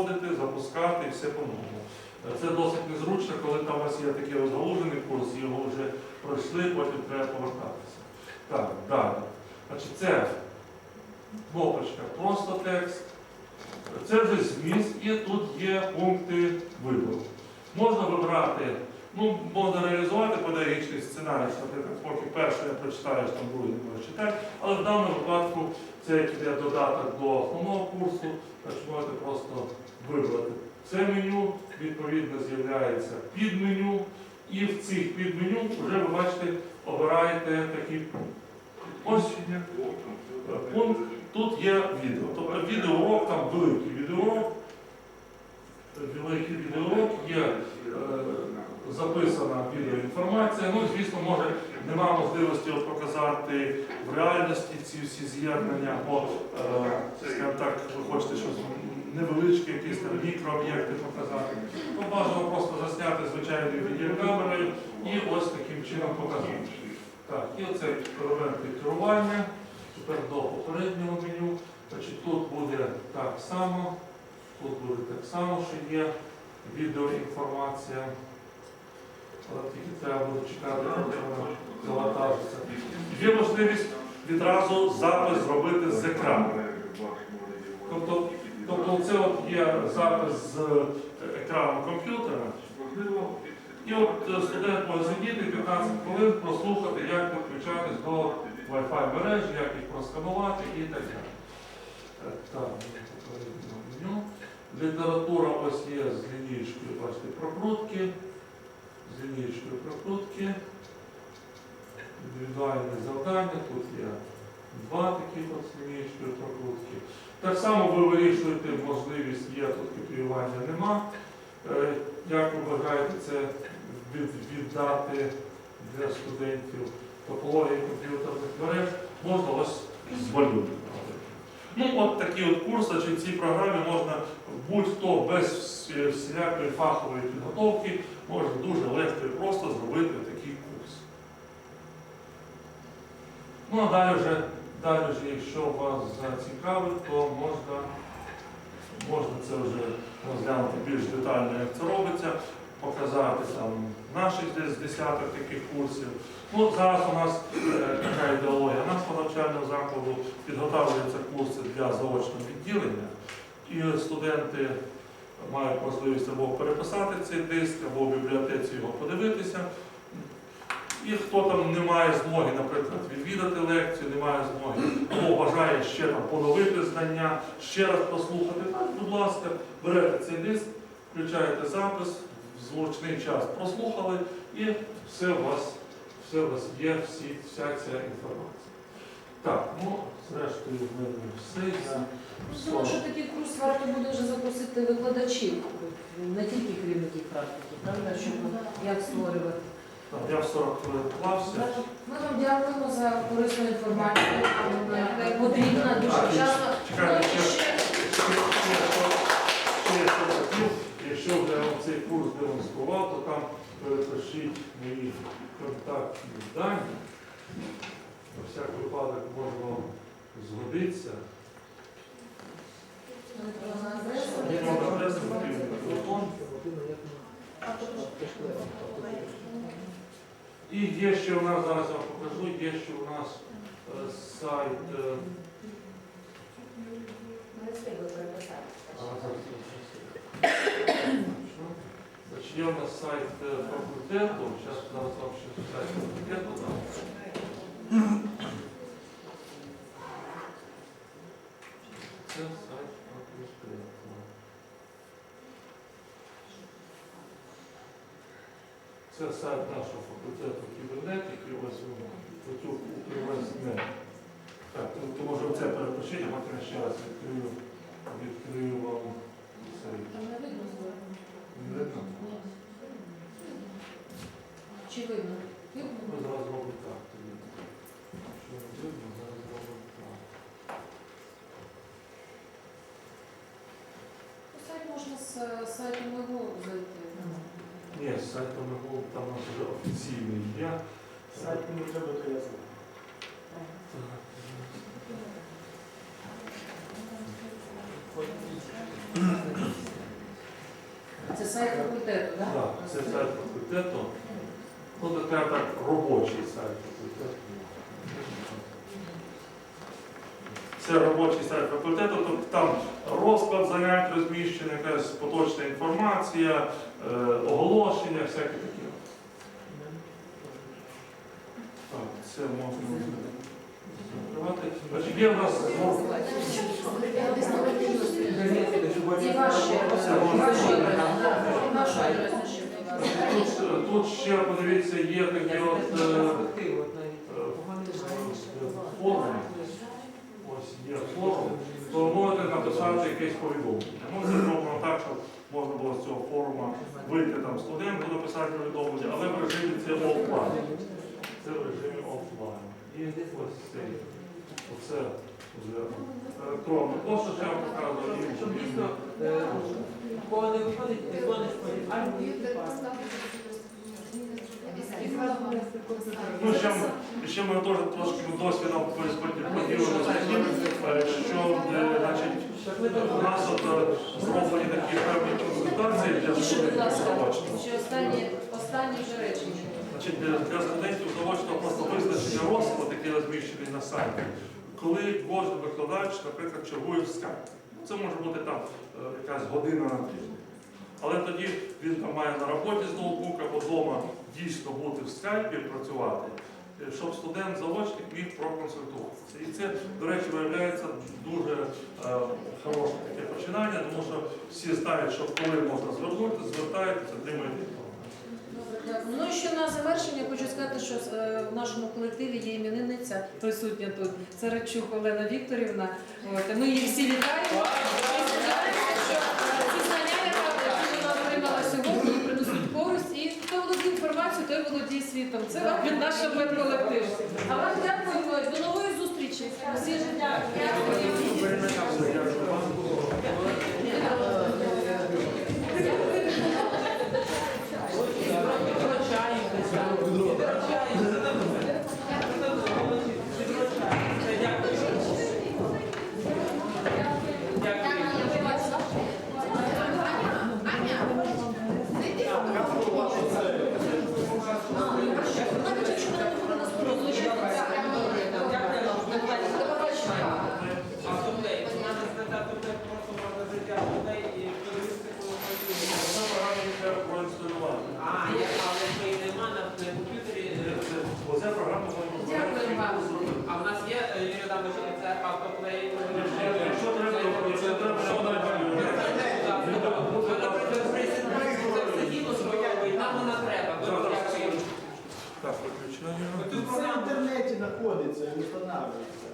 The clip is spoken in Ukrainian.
Вводити, запускати і все по-новому. Це досить незручно, коли там у вас є такий розгалужений курс, його вже пройшли, потім треба повертатися. Так, далі. Значить, це кнопочка просто текст. Це вже зміст і тут є пункти вибору. Можна вибрати, ну, можна реалізувати педагогічний сценарій, що, наприклад, поки перше я прочитаю, там другий не можу читати, але в даному випадку це іде додаток до основного курсу, так що можете просто вибрати це меню, відповідно з'являється підменю, і в цих підменю вже ви бачите, обираєте такі ось пункт. Тут є відео. Тобто відеоурок, там великий відеоурок, великий відеоурок, є е, записана відеоінформація. Ну, звісно, може немає можливості показати в реальності ці всі з'єднання, або, е, скажімо так, ви хочете щось невеличке, якісь там мікрооб'єкти показати. Ну, бажано просто засняти звичайною відеокамерою і ось таким чином показати. Так, і оце елементи керування. Тепер до попереднього меню. Значить, тут буде так само, тут буде так само, що є відеоінформація. Тільки треба буде чекати, вона завантажиться. Є можливість відразу запис зробити з екрану. Тобто, тобто це от є запис з екрану комп'ютера. І от е, студент може сидіти 15 хвилин, прослухати, як підключатись до Wi-Fi мережі, як їх просканувати і так далі. Е, Так. Література ось є з лінієчкою, бачите, прокрутки. З лінієчкою прокрутки. Індивідуальні завдання. Тут є два такі от з прокрутки. Так само ви вирішуєте можливість, є тут копіювання, нема. Е, Як ви вважаєте це віддати для студентів топології комп'ютерних мереж, можна ось з малюнком. Ну, от такі от курси, чи в цій програмі можна будь-хто без всілякої фахової підготовки може дуже легко і просто зробити такий курс. Ну а далі вже, далі вже, якщо вас зацікавить, то можна, можна це вже розглянути більш детально, як це робиться, показати там наших десь десяток таких курсів. Ну, зараз у нас е, така ідеологія нашого навчального закладу, підготовлюються курси для заочного відділення, і студенти мають можливість або переписати цей диск, або в бібліотеці його подивитися. І хто там не має змоги, наприклад, відвідати лекцію, не має змоги, або бажає ще там поновити знання, ще раз послухати, так, будь ласка, берете цей диск, включаєте запис, в зручний час прослухали, і все у вас, все у вас є, всі, вся ця інформація. Так, ну, зрештою, в мене все. Я Думаю, що такий курс варто буде вже запросити викладачів, не тільки керівників практики, правда, щоб як створювати. Я в 40 хвилин вклався. Ми вам дякуємо за корисну інформацію. Вона Потрібна дуже часто. Чекайте, Ну, і ще, ще ще, ще, ще я що хотів, якщо вже я вам цей курс демонстрував, то там перепишіть мої контактні дані. На всяк випадок можна згодитися. електронна адреса. Мені вам адресу телефон. І є ще у нас, зараз я вам покажу, є ще у нас е, сайт. е, Не встигли переписати. а, зараз, зараз, Значить, є у нас сайт е, факультету, зараз зараз вам ще сайт факультету дам. Це сайт факультету. Це сайт нашого факультету Чи видно? Ми Видно? зараз зробимо так. тоді. Якщо не видно, зараз зробимо так. У сайт можна з е, сайту МИГУ зайти. Ні, з сайтом ми там у нас вже офіційний є. Сайт не треба, то я знаю. Це сайт факультету, так? Так, це сайт факультету. Ну, така так робочий сайт. Це робочий сайт факультету, тобто там розклад занять розміщений, якась поточна інформація, е, оголошення, всякі такі. Так, це можна закривати. Значить, є в нас знову Це можна. ваші Тут, тут ще, подивіться, є такі от е, форуми. Ось є форум, то можете написати якесь повідомлення. Ну, це зроблено так, щоб можна було з цього форуму вийти там студенту, написати повідомлення, але в режимі це офлайн. Це в режимі офлайн. І ось цей. Оце вже електронно. Просто ще я вам показую У не виходить, ніхто не сходить. А Ну, ще, ще ми теж трошки досвідом е, що значить, у нас от е, зроблені такі певні консультації для студентів заочного. ще останні, останні вже речення. Значить, для, для студентів заочного просто визначення розкладу, який розміщений на сайті, коли кожен викладач, наприклад, чергує в скайпі. Це може бути там е, якась година на тиждень. Але тоді він там має на роботі з ноутбука або вдома дійсно бути в скайпі працювати, е, щоб студент-заочник міг проконсультуватися. І це, до речі, виявляється дуже е, хороше таке починання, тому що всі знають, що коли можна звернути, звертаєтеся, отримуєте інформацію. Ну і ще на завершення хочу сказати, що е, в нашому колективі є іменинниця, присутня тут, Царачук Олена Вікторівна. От, ми її всі вітаємо. І сподіваємося, що ці знання, які вона отримала сьогодні, принесуть користь. І хто володіє інформацією, той володіє світом. Це від нашого колективу. А вам дякую. До нової зустрічі. Всі життя. Дякую. Навіть якщо вона не буде нас розлучатися, до побачення. Автоплей, у мене знайти автоплей, просто можна зайти автоплей і подивитися, коли працює. Це програма, яка треба проінсталювати. А, я, але плей нема на на комп'ютері. е, Оця програма можна Дякую вам. А в нас є, е, Юрій Адамович, це в інтернеті знаходиться, не встановлюється.